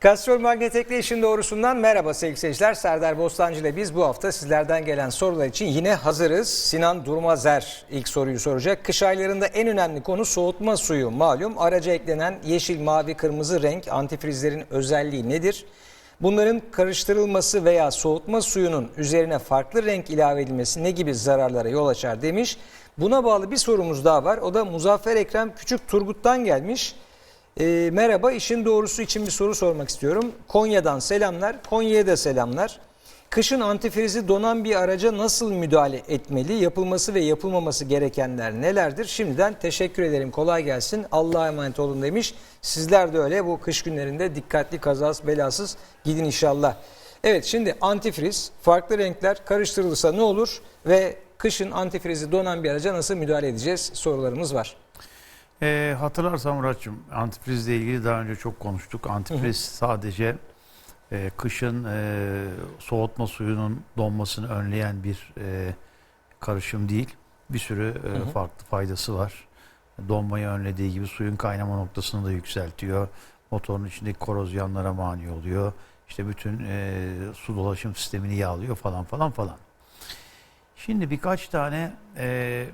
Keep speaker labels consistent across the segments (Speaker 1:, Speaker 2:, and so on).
Speaker 1: Kastrol Magnetek'le işin doğrusundan merhaba sevgili seyirciler. Serdar Bostancı ile biz bu hafta sizlerden gelen sorular için yine hazırız. Sinan Durmazer ilk soruyu soracak. Kış aylarında en önemli konu soğutma suyu. Malum araca eklenen yeşil, mavi, kırmızı renk antifrizlerin özelliği nedir? Bunların karıştırılması veya soğutma suyunun üzerine farklı renk ilave edilmesi ne gibi zararlara yol açar demiş. Buna bağlı bir sorumuz daha var. O da Muzaffer Ekrem Küçük Turgut'tan gelmiş. E, merhaba, işin doğrusu için bir soru sormak istiyorum. Konya'dan selamlar, Konya'ya da selamlar. Kışın antifrizi donan bir araca nasıl müdahale etmeli? Yapılması ve yapılmaması gerekenler nelerdir? Şimdiden teşekkür ederim. Kolay gelsin. Allah'a emanet olun demiş. Sizler de öyle bu kış günlerinde dikkatli kazasız belasız gidin inşallah. Evet şimdi antifriz farklı renkler karıştırılırsa ne olur ve kışın antifrizi donan bir araca nasıl müdahale edeceğiz sorularımız var.
Speaker 2: E, hatırlarsan Muratçım antifrizle ilgili daha önce çok konuştuk. Antifriz sadece e, kışın e, soğutma suyunun donmasını önleyen bir e, karışım değil. Bir sürü e,
Speaker 1: hı.
Speaker 2: farklı faydası var. Donmayı önlediği gibi suyun kaynama noktasını da yükseltiyor. Motorun içindeki korozyonlara mani oluyor. İşte bütün e, su dolaşım sistemini yağlıyor falan falan falan. Şimdi birkaç tane e,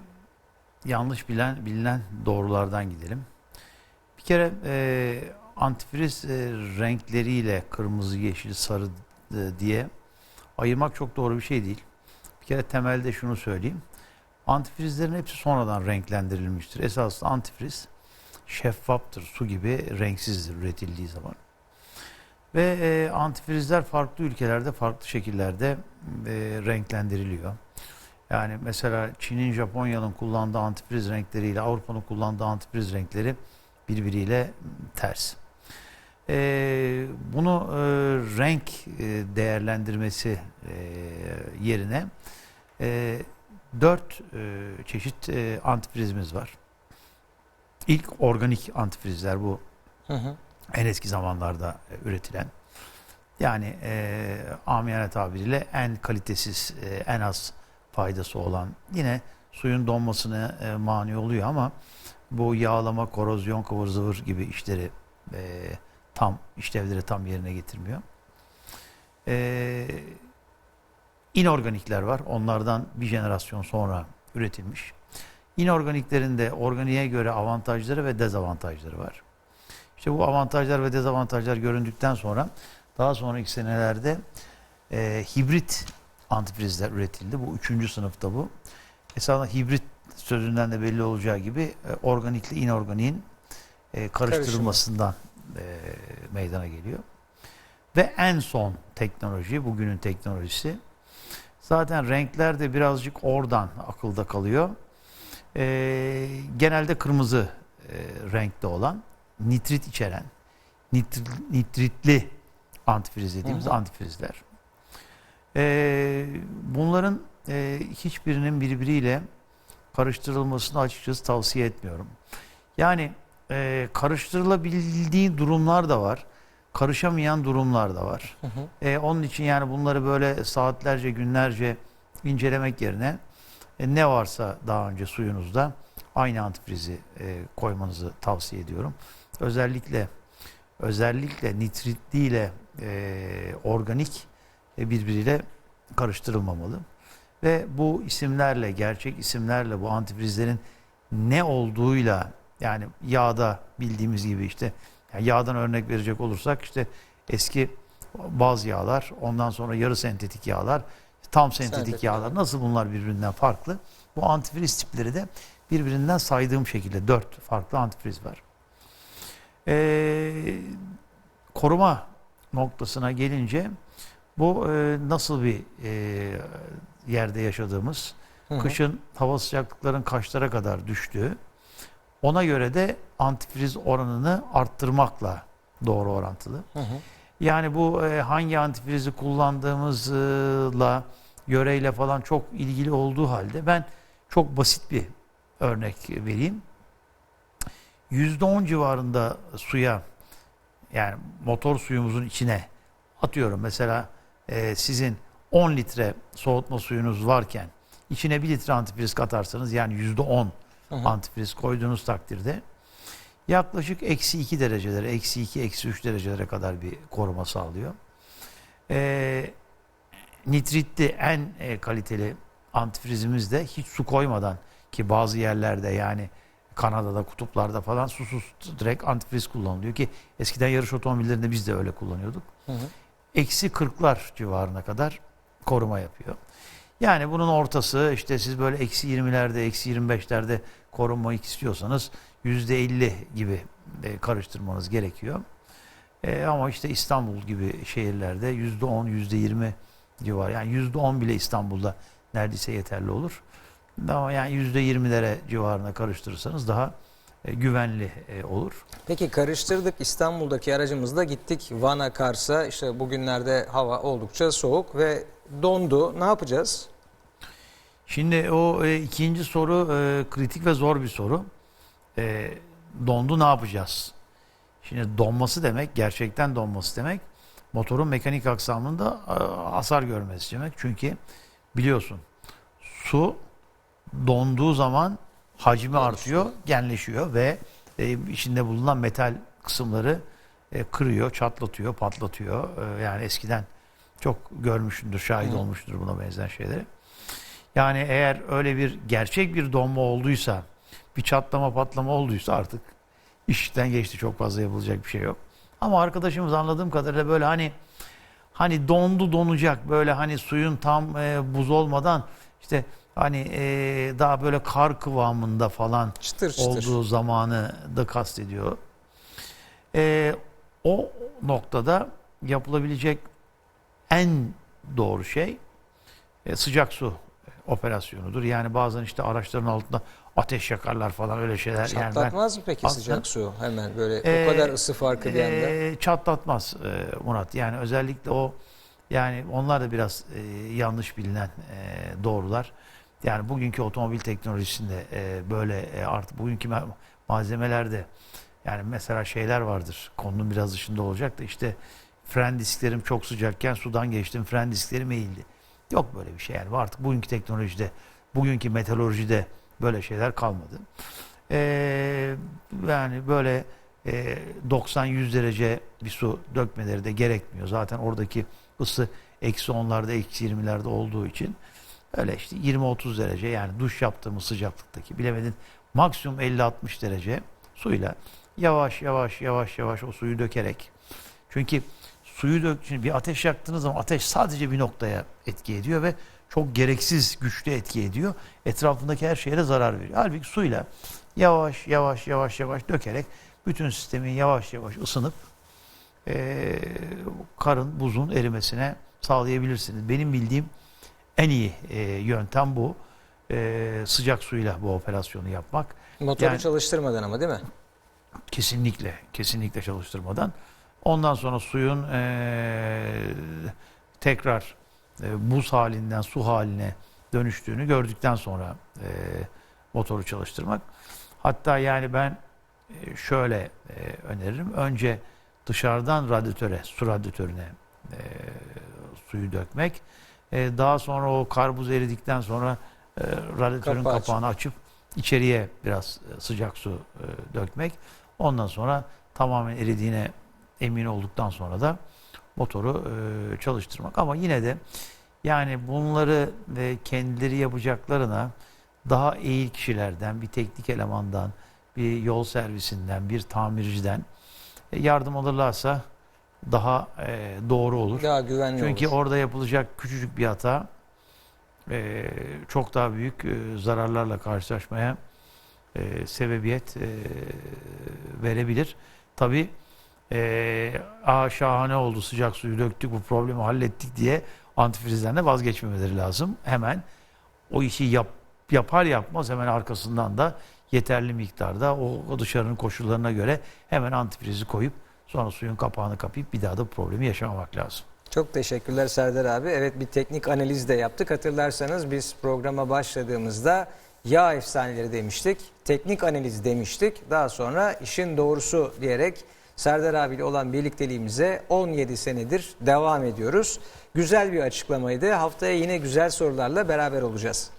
Speaker 2: yanlış bilen bilinen doğrulardan gidelim. Bir kere e, antifriz e, renkleriyle kırmızı, yeşil, sarı e, diye ayırmak çok doğru bir şey değil. Bir kere temelde şunu söyleyeyim. Antifrizlerin hepsi sonradan renklendirilmiştir. Esasında antifriz şeffaftır, su gibi renksizdir üretildiği zaman. Ve e, antifrizler farklı ülkelerde farklı şekillerde e, renklendiriliyor. Yani mesela Çin'in, Japonya'nın kullandığı antifriz renkleriyle Avrupa'nın kullandığı antifriz renkleri birbiriyle ters. Ee, bunu e, renk e, değerlendirmesi e, yerine e, dört e, çeşit e, antifrizimiz var. İlk organik antifrizler bu
Speaker 1: Hı hı.
Speaker 2: en eski zamanlarda e, üretilen. Yani e, amiyane tabiriyle en kalitesiz, e, en az faydası olan yine suyun donmasına e, mani oluyor ama bu yağlama, korozyon, kıvır zıvır gibi işleri e, tam işlevleri tam yerine getirmiyor. E, inorganikler var. Onlardan bir jenerasyon sonra üretilmiş. İnorganiklerin de organiğe göre avantajları ve dezavantajları var. İşte bu avantajlar ve dezavantajlar göründükten sonra daha sonraki senelerde e, hibrit antifrizler üretildi. Bu üçüncü sınıfta bu. Esasında hibrit sözünden de belli olacağı gibi e, organikle inorganiğin e, karıştırılmasından e, meydana geliyor. Ve en son teknoloji, bugünün teknolojisi. Zaten renkler de birazcık oradan akılda kalıyor. E, genelde kırmızı e, renkte olan, nitrit içeren, nitri- nitritli antifriz dediğimiz
Speaker 1: Hı hı.
Speaker 2: antifrizler. Ee, bunların e, hiçbirinin birbiriyle karıştırılmasını açıkçası tavsiye etmiyorum. Yani e, karıştırılabildiği durumlar da var. Karışamayan durumlar da var.
Speaker 1: Hı hı.
Speaker 2: E, onun için yani bunları böyle saatlerce, günlerce incelemek yerine e, ne varsa daha önce suyunuzda aynı antifrizi e, koymanızı tavsiye ediyorum. Özellikle özellikle nitritli ile e, organik e, birbiriyle karıştırılmamalı. Ve bu isimlerle, gerçek isimlerle bu antifrizlerin ne olduğuyla yani yağda bildiğimiz gibi işte yani yağdan örnek verecek olursak işte eski baz yağlar, ondan sonra yarı sentetik yağlar, tam sentetik,
Speaker 1: Sentetik
Speaker 2: yağlar
Speaker 1: yağlar.
Speaker 2: nasıl bunlar birbirinden farklı? Bu antifriz tipleri de birbirinden saydığım şekilde dört farklı antifriz var. Ee, koruma noktasına gelince bu e, nasıl bir e, yerde yaşadığımız,
Speaker 1: Hı hı.
Speaker 2: kışın hava sıcaklıkların kaçlara kadar düştüğü, ona göre de antifriz oranını arttırmakla doğru orantılı.
Speaker 1: Hı hı.
Speaker 2: Yani bu e, hangi antifrizi kullandığımızla, yöreyle falan çok ilgili olduğu halde ben çok basit bir örnek vereyim. %10 civarında suya yani motor suyumuzun içine atıyorum mesela e, sizin 10 litre soğutma suyunuz varken içine 1 litre antifriz katarsanız yani %10
Speaker 1: Hı hı.
Speaker 2: antifriz koyduğunuz takdirde yaklaşık eksi 2 derecelere, eksi 2, eksi 3 derecelere kadar bir koruma sağlıyor. Ee, nitritli en e, kaliteli antifrizimiz de hiç su koymadan ki bazı yerlerde yani Kanada'da, kutuplarda falan susuz direkt antifriz kullanılıyor ki eskiden yarış otomobillerinde biz de öyle kullanıyorduk.
Speaker 1: Hı hı.
Speaker 2: Eksi 40'lar civarına kadar koruma yapıyor. Yani bunun ortası işte siz böyle eksi 20'lerde, eksi 25'lerde korunmayı istiyorsanız %50 gibi e, karıştırmanız gerekiyor. E, ama işte İstanbul gibi şehirlerde %10, %20 civarı. Yani %10 bile İstanbul'da neredeyse yeterli olur. Ama yani %20'lere civarına karıştırırsanız daha güvenli e, olur.
Speaker 1: Peki karıştırdık İstanbul'daki aracımızla gittik Van'a Kars'a işte bugünlerde hava oldukça soğuk ve dondu ne yapacağız?
Speaker 2: Şimdi o e, ikinci soru e, kritik ve zor bir soru. E, dondu ne yapacağız? Şimdi donması demek, gerçekten donması demek motorun mekanik aksamında e, hasar görmesi demek. Çünkü biliyorsun su donduğu zaman hacmi artıyor, genleşiyor ve e, içinde bulunan metal kısımları e, kırıyor, çatlatıyor, patlatıyor. E, yani eskiden çok görmüşsündür, şahit
Speaker 1: Hı.
Speaker 2: olmuştur buna benzer şeyleri. Yani eğer öyle bir gerçek bir donma olduysa, bir çatlama patlama olduysa artık işten geçti çok fazla yapılacak bir şey yok. Ama arkadaşımız anladığım kadarıyla böyle hani hani dondu donacak böyle hani suyun tam e, buz olmadan işte hani e, daha böyle kar kıvamında falan
Speaker 1: Çıtır çıtır.
Speaker 2: olduğu zamanı da kastediyor. E, o noktada yapılabilecek en doğru şey e, sıcak su operasyonudur. Yani bazen işte araçların altında ateş yakarlar falan öyle şeyler. Yani ben
Speaker 1: Çatlatmaz mı peki
Speaker 2: Aslında-
Speaker 1: sıcak su hemen böyle
Speaker 2: Ee,
Speaker 1: o kadar ısı farkı bir anda?
Speaker 2: Ee, çatlatmaz e, Murat. Yani özellikle o yani onlar da biraz e, yanlış bilinen e, doğrular. Yani bugünkü otomobil teknolojisinde e, böyle e, artık bugünkü ma- malzemelerde yani mesela şeyler vardır. Konunun biraz dışında olacak da işte fren disklerim çok sıcakken sudan geçtim fren disklerim eğildi. Yok böyle bir şey yani artık bugünkü teknolojide bugünkü metalurjide böyle şeyler kalmadı. Ee, yani böyle e, 90-100 derece bir su dökmeleri de gerekmiyor. Zaten oradaki ısı eksi 10'larda eksi 20'lerde olduğu için öyle işte 20-30 derece yani duş yaptığımız sıcaklıktaki bilemedin maksimum 50-60 derece suyla yavaş yavaş yavaş yavaş o suyu dökerek çünkü suyu dök şimdi bir ateş yaktığınız zaman ateş sadece bir noktaya etki ediyor ve çok gereksiz güçlü etki ediyor. Etrafındaki her şeye de zarar veriyor. Halbuki suyla yavaş yavaş yavaş yavaş dökerek bütün sistemin yavaş yavaş ısınıp eee, karın, buzun erimesine sağlayabilirsiniz. Benim bildiğim en iyi eee, yöntem bu. Eee, sıcak suyla bu operasyonu yapmak.
Speaker 1: Motoru
Speaker 2: yani-
Speaker 1: çalıştırmadan ama değil mi?
Speaker 2: Kesinlikle, kesinlikle çalıştırmadan. Ondan sonra suyun eee, tekrar e, buz halinden su haline dönüştüğünü gördükten sonra e, motoru çalıştırmak. Hatta yani ben e, şöyle e, öneririm. Önce dışarıdan radyatöre, su radyatörüne e, suyu dökmek. E, daha sonra o kar buz eridikten sonra e, radyatörün
Speaker 1: Kapağı
Speaker 2: kapağını açıp içeriye biraz e, sıcak su e, dökmek. Ondan sonra tamamen eridiğine emin olduktan sonra da motoru e, çalıştırmak. Ama yine de yani bunları e, kendileri yapacaklarına daha iyi kişilerden, bir teknik elemandan, bir yol servisinden, bir tamirciden e, yardım alırlarsa daha e, doğru olur.
Speaker 1: Daha güvenli
Speaker 2: Çünkü
Speaker 1: olur.
Speaker 2: orada yapılacak küçücük bir hata e, çok daha büyük e, zararlarla karşılaşmaya e, sebebiyet e, verebilir. Tabi e, aa şahane oldu sıcak suyu döktük bu problemi hallettik diye antifrizden de vazgeçmemeleri lazım. Hemen o işi yap, yapar yapmaz hemen arkasından da yeterli miktarda o, o dışarının koşullarına göre hemen antifrizi koyup sonra suyun kapağını kapayıp bir daha da problemi yaşamamak lazım.
Speaker 1: Çok teşekkürler Serdar abi. Evet bir teknik analiz de yaptık. Hatırlarsanız biz programa başladığımızda yağ efsaneleri demiştik. Teknik analiz demiştik. Daha sonra işin doğrusu diyerek Serdar abiyle olan birlikteliğimize 17 senedir devam ediyoruz. Güzel bir açıklamaydı. Haftaya yine güzel sorularla beraber olacağız.